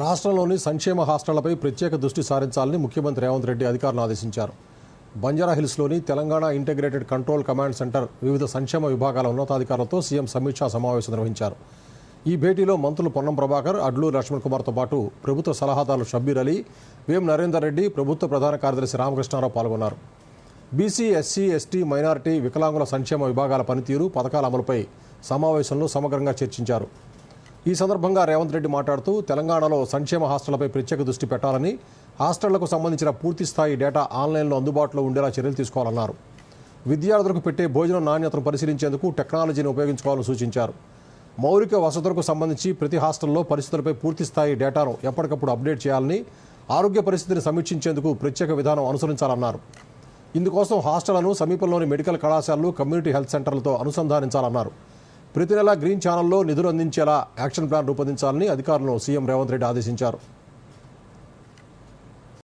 రాష్ట్రంలోని సంక్షేమ హాస్టళ్ళపై ప్రత్యేక దృష్టి సారించాలని ముఖ్యమంత్రి రేవంత్ రెడ్డి అధికారులను ఆదేశించారు. Banjara హిల్స్లోని Telangana integrated control command centre వివిధ సంక్షేమ విభాగాల ఉన్నతాధికారులతో సీఎం సమీక్షా సమావేశం నిర్వహించారు. ఈ భేటీలో మంత్రులు పొన్నం ప్రభాకర్ అడ్లూరు లక్ష్మణ్ కుమార్తో పాటు ప్రభుత్వ సలహాదారులు షబ్బీర్ అలీ వేం నరేందర్ రెడ్డి ప్రభుత్వ ప్రధాన కార్యదర్శి రామకృష్ణారావు పాల్గొన్నారు. బీసీ ఎస్సీ ఎస్టీ మైనారిటీ వికలాంగుల సంక్షేమ విభాగాల పనితీరు పథకాల అమలుపై సమావేశంలో సమగ్రంగా చర్చించారు. ఈ సందర్భంగా రేవంత్ రెడ్డి మాట్లాడుతూ తెలంగాణలో సంక్షేమ హాస్టళ్ళపై ప్రత్యేక దృష్టి పెట్టాలని హాస్టళ్ళకు సంబంధించిన పూర్తిస్థాయి డేటా ఆన్లైన్లో అందుబాటులో ఉండేలా చర్యలు తీసుకోవాలన్నారు. విద్యార్థులకు పెట్టే భోజనం నాణ్యతను పరిశీలించేందుకు టెక్నాలజీని ఉపయోగించుకోవాలని సూచించారు. మౌలిక వసతులకు సంబంధించి ప్రతి హాస్టల్లో పరిస్థితులపై పూర్తిస్థాయి డేటాను ఎప్పటికప్పుడు అప్డేట్ చేయాలని ఆరోగ్య పరిస్థితిని సమీక్షించేందుకు ప్రత్యేక విధానం అనుసరించాలన్నారు. ఇందుకోసం హాస్టళ్ళను సమీపంలోని మెడికల్ కళాశాలలు కమ్యూనిటీ హెల్త్ సెంటర్లతో అనుసంధానించాలన్నారు. ప్రతి నెలా గ్రీన్ ఛానల్లో నిధులు అందించేలా యాక్షన్ ప్లాన్ రూపొందించాలని అధికారులను సీఎం రేవంత్ రెడ్డి ఆదేశించారు.